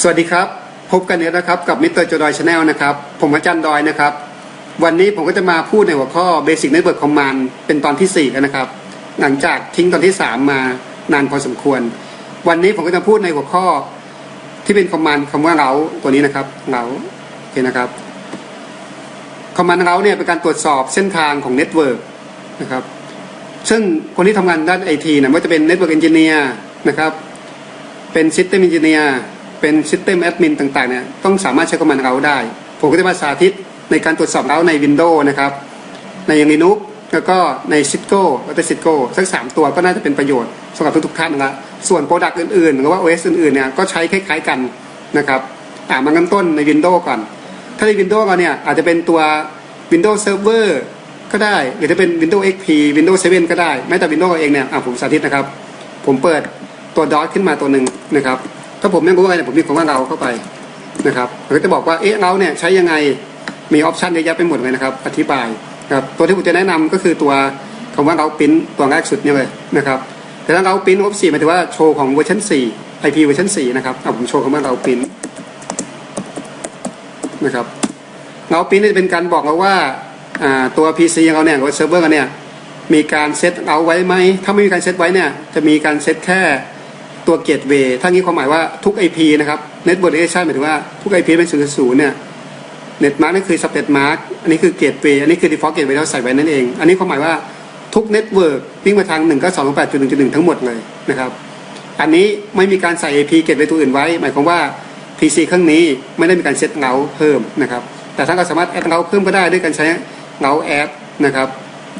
สวัสดีครับ พบกันเนี่ยนะครับกับมิสเตอร์จดอยชาแนลนะครับผมอาจารย์ดอยนะครับ วันนี้ผมก็จะมาพูดในหัวข้อ Basic Network Command เป็นตอนที่4กันนะครับ หลังจากทิ้งตอนที่ 3 มานานพอสมควร วันนี้ผมก็จะพูดในหัวข้อที่เป็นคอมมานด์คำว่าเราตัวนี้นะครับเราโอเคนะครับคอมมานด์เราเนี่ยเป็นการตรวจสอบเส้นทางของเน็ตเวิร์กนะครับซึ่งคนที่ทำงานด้านไอทีนะว่าจะเป็นเน็ตเวิร์กเอนจิเนียร์นะครับเป็นซิสเต็มเอนจิเนียร์ เป็นซิสเต็มแอดมินต่างๆเนี่ยต้องสามารถใช้คอมมานด์เราได้ ผมก็จะมาสาธิตในการตรวจสอบเราใน Windows นะครับ ในยัง Linux แล้วก็ในซิ s โก้แล้วก็ซิ s โก้สักสามตัวก็น่าจะเป็นประโยชน์สำหรับทุกๆท่านละส่วนโปรดักต์อื่นๆ หรือว่า OS อื่นๆเนี่ยก็ใช้คล้ายๆกันนะครับอ่ามาเริ่มต้นใน Windows ก่อน ถ้าใน Windows เราเนี่ยอาจจะเป็นตัว Windows Server ก็ได้ หรือจะเป็น Windows XP Windows 7 ก็ได้แม้แต่ Windows เองเนี่ยอ่าผมสาธิตนะครับ ผมเปิดตัวดอทขึ้นมาตัวหนึ่งนะครับ ถ้าผมไม่รู้อะไรเนี่ยผมมีคำว่าเราเข้าไปนะครับมันก็จะบอกว่าเอ๊ะเราเนี่ยใช้ยังไงมีออปชันเยอะแยะไปหมดเลยนะครับ อธิบายนะครับตัวที่ผมจะแนะนำก็คือตัวคำว่าเราปิ้นตัวแรกสุดนี่เลยนะครับแต่ถ้าเราปิ้นออฟสี่หมายถึงว่าโชว์ของเวอร์ชัน4 IP เวอร์ชัน4นะครับเอาผมโชว์คำว่าเราปิ้นนะครับเราปิ้นจะเป็นการบอกเราว่าตัว PC ของเราเนี่ยหรือเซิร์ฟเวอร์เราเนี่ยมีการเซตเอาไว้ไหมถ้าไม่มีการเซตไว้เนี่ยจะมีการเซตแค่ ตัวเกตเวย์ถ้างี้ความหมายว่าทุก IP นะครับ Network Relation หมายถึงว่าทุก IP เป็นศูนย์ศูนย์เนี่ยเน็ตมาร์กนั่นคือสเปดมาร์กอันนี้คือเกตเวย์อันนี้คือ default gateway ที่เราใส่ไว้นั่นเอง อันนี้ความหมายว่าทุกเน็ตเวิร์กวิ่งมาทาง1 9 2 8 1 1 ทั้งหมดเลยนะครับ อันนี้ไม่มีการใส่ AP เกตเวย์ตัวอื่นไว้ หมายความว่า PC เครื่องนี้ไม่ได้มีการเซตเงาเพิ่มนะครับ แต่ถ้าเราสามารถแอดเงาเพิ่มก็ได้ด้วยการใช้เงาแอดนะครับ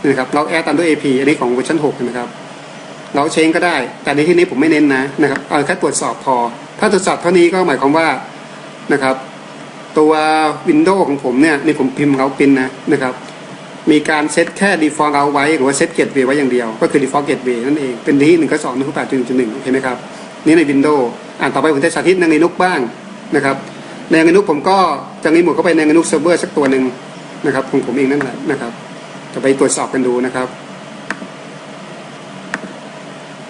นะครับเราแอดตามด้วย AP อันนี้ของเวอร์ชัน6นะครับ เราเชงก็ได้ แต่ในที่นี้ผมไม่เน้นนะนะครับเอาแค่ตรวจสอบพอ ถ้าตรวจสอบเท่านี้ก็หมายความว่านะครับตัว Windows ของผมเนี่ยนี่ผมพิมพ์เราปินนะนะครับมีการเซตแค่ default เอาไว้ หรือว่าเซตเกตเวไว้อย่างเดียว ก็คือ default gateway นั่นเอง เป็นที่หนึ่งก็สองหนึ่งก็แปดจุดจุดหนึ่งโอเคไหมครับ นี่ใน Windows อ่านต่อไปผมจะสาธิตใน Linux บ้างนะครับใน Linux ผมก็จะรีโมทเข้าไปใน Linux server สักตัวหนึ่งนะครับของผมเองนั่นแหละนะครับ จะไปตรวจสอบกันดูนะครับ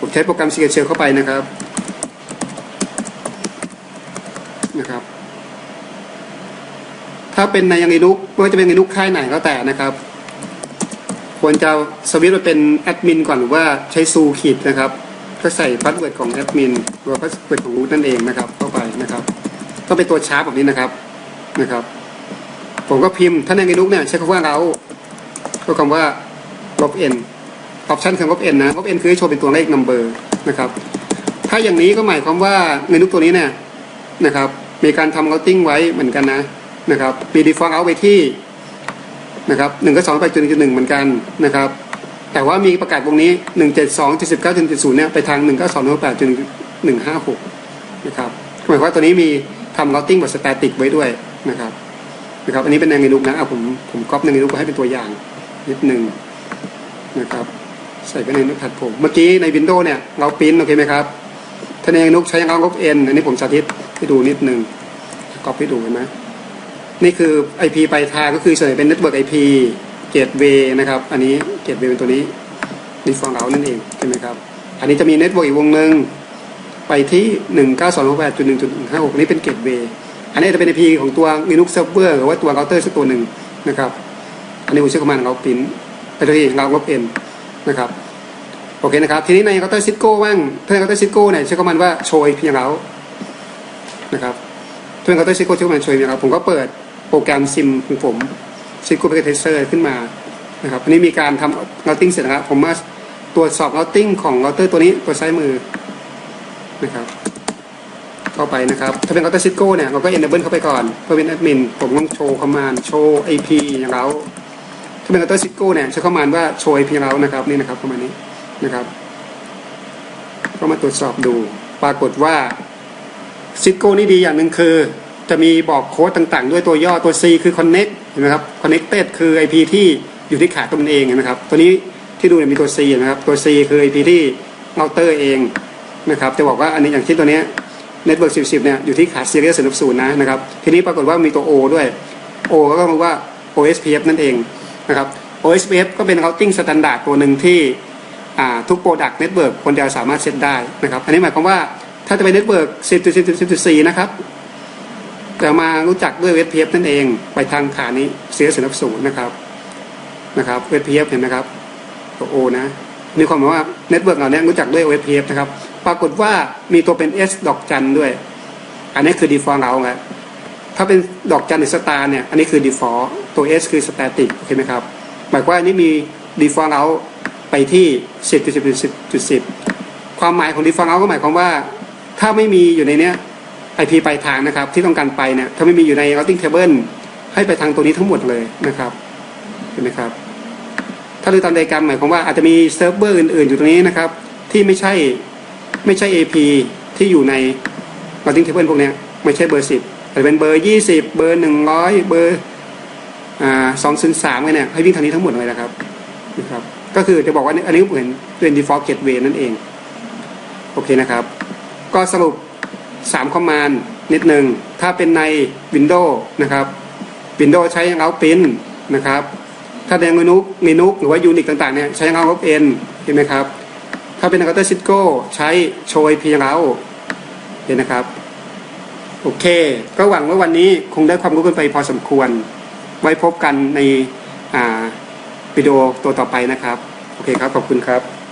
ผมใช้โปรแกรม s q l Shell เข้าไปนะครับนะครับ ถ้าเป็นในยังไงลุกไม่ว่าจะเป็นในลุกค่ายไหนก็แต่นะครับ ควรจะสวิตช์มาเป็นแอดมินก่อนหรือว่าใช้ซูขีดนะครับก็ใส่พาสเวิร์ดของแอดมินหรือพาสเวิร์ดของรูทนั่นเองนะครับ เข้าไปนะครับก็เป็นตัวชาร์ปแบบนี้นะครับนะครับ ผมก็พิมพ์ถ้าในไงลุกเนี่ยใช้คำว่าเราก็คำว่าลบ n อ อปชันคือลบ n นะลบ n คือให้โชว์เป็นตัวเลข number นะครับ ถ้าอย่างนี้ก็หมายความว่าเงินลุกตัวนี้เนี่ยนะครับ มีการทำ routing ไว้เหมือนกันนะนะครับ มี default out ไปที่นะครับหนึ่งก็สองไปจุดหนึ่งจุดหนึ่งเหมือนกันนะครับ แต่ว่ามีประกาศวงนี้หนึ่งเจ็ดสองจุดสิบเก้าจุดศูนย์เนี่ยไปทางหนึ่งก้าสองหนึ่งแปดจุดหนึ่งห้าหกนะครับหมายความว่าตัวนี้มีทำ routing แบบ static ไว้ด้วยนะครับนะครับ อันนี้เป็นแนวเมนูนะเอาผมผมก๊อปแนวเมนูไปให้เป็นตัวอย่างนิดหนึ่งนะครับ ใส่ไปในนุกถัดผมเมื่อกี้ใน Windows เนี่ยเราปิ้นโอเคไหมครับถ้าในนุกใช้ยังลบ n อันนี้ผมสาธิตให้ดูนิดหนึ่งก๊อปดูเห็นไหมนี่คือ IP ปลายทางก็คือส่วนใหญ่เป็น Network IP Gateway นะครับ อันนี้ Gateway เป็นตัวนี้นี่ฟังเรานั่นเองใช่ไหมครับ อันนี้จะมี Network อีกวงหนึ่งไปที่192.1.156นี่เป็น Gateway อันนี้จะเป็น IP ของตัว Linux Server หรือว่าตัว router สักตัวหนึ่งนะครับ อันนี้ผมใช้คอมมานด์เราปิ้นไปที่เราลบ n น นะครับโอเคนะครับทีนี้ใน router Cisco บ้างถ้าใน router Cisco เนี่ยใช้คอมมานว่า show IP ของเรานะครับเพื่อนเขาต้องซิโก้ที่มันโช่วยนะครับผมก็เปิดโปรแกรมซิมของผมซิโก้เพเทเซอร์ขึ้นมานะครับอันนี้มีการทำ routing เสร็จนะครับผมมาตรวจสอบ routing ของเราเตอร์ตัวนี้ตัวซ้ายมือนะครับเข้าไปนะครับถ้าเป็น router Cisco เนี่ยเราก็ enable เข้าไปก่อนเพื่อเป็น admin ผมต้องโชว์คอมมานด์โชว์ IP อย่างเรา ถ้าเป็น router Cisco เนี่ยใช้คอมมาว่าโชว์ IP เรานะครับนี่นะครับประมาณนี้นะครับก็มาตรวจสอบดูปรากฏว่าซิโก้นี่ดีอย่างหนึ่งคือ จะมีบอกโค้ดต่างๆ ด้วยตัวย่อตัว C คือ connect เห็นไหมครับ connected คือ IP ที่อยู่ที่ขาตัวมันเองเห็นะครับ ตัวนี้ที่ดูเนี่ยมีตัว C นะครับ ตัว C คือ IP ที่เราเตอร์เองนะครับ จะบอกว่าอันนี้อย่างที่ตัวนี้ network 10เนี่ยอยู่ที่ขา serial 0 0นะนะครับ ทีนี้ปรากฏว่ามีตัว O ด้วย O ก็คือว่า OSPF นั่นเอง นะครับ OSPF ก็เป็น routing standard ตัวหนึ่งที่ทุก product network คนเดียวสามารถเซตได้นะครับ อันนี้หมายความว่าถ้าจะเป็นเน็ตเวิร์ก10.10.10.4 นะครับแต่มารู้จักด้วยเวทเพียนั่นเองไปทางขานี้เสียสนับสูนนะครับนะครับเวทเพียเห็นไหมครับตัวโอนะมีความหมายว่าเน็ตเวิร์กเรานี้รู้จักด้วยเวทเพียนะครับ ปรากฏว่ามีตัวเป็น S ดอกจันด้วย อันนี้คือ default เราไงถ้าเป็นดอกจันหรือสตาร์เนี่ย อันนี้คือ default ตัว S คือ static โอเคไหมครับ หมายความว่าอันนี้มี default เราไปที่10.10.10 10 ความหมายของ default เราก็หมายความว่า ถ้าไม่มีอยู่ในเนี้ย IP ปลายทางนะครับ ที่ต้องการไปเนี่ยถ้าไม่มีอยู่ใน routing table ให้ไปทางตัวนี้ทั้งหมดเลยนะครับเห็นไหมครับ ถ้าดูตามไดกรมหมายความว่าอาจจะมีเซิร์ฟเวอร์อื่นๆ อยู่ตรงนี้นะครับ ที่ไม่ใช่ไม่ใช่ AP ที่อยู่ใน routing table พวกเนี้ยไม่ใช่เบอร์สิบแต่เป็นเบอร์ยี่สิบเบอร์หนึ่งร้อยเบอร์ สองศูนย์สามเนี่ยให้วิ่งทางนี้ทั้งหมดเลยนะครับนะครับ ก็คือจะบอกว่าอันนี้เหมือนเป็น default gateway นั่นเอง โอเคนะครับ ก็สรุป3คอมมานด์นิดหนึ่งถ้าเป็นใน Windows นะครับ Windows ใช้เอาพินนะครับ ถ้าใน Linux Linux หรือว่า Unix ต่างๆเนี่ยใช้เอาลบเอ็นเห็นไหมครับ ถ้าเป็น Counter Cisco ใช้โชยพียงเราเห็นนะครับ โอเค ก็หวังว่าวันนี้คงได้ความรู้กันไปพอสมควร ไว้พบกันในวิดีโอตัวต่อไปนะครับ โอเคครับ ขอบคุณครับ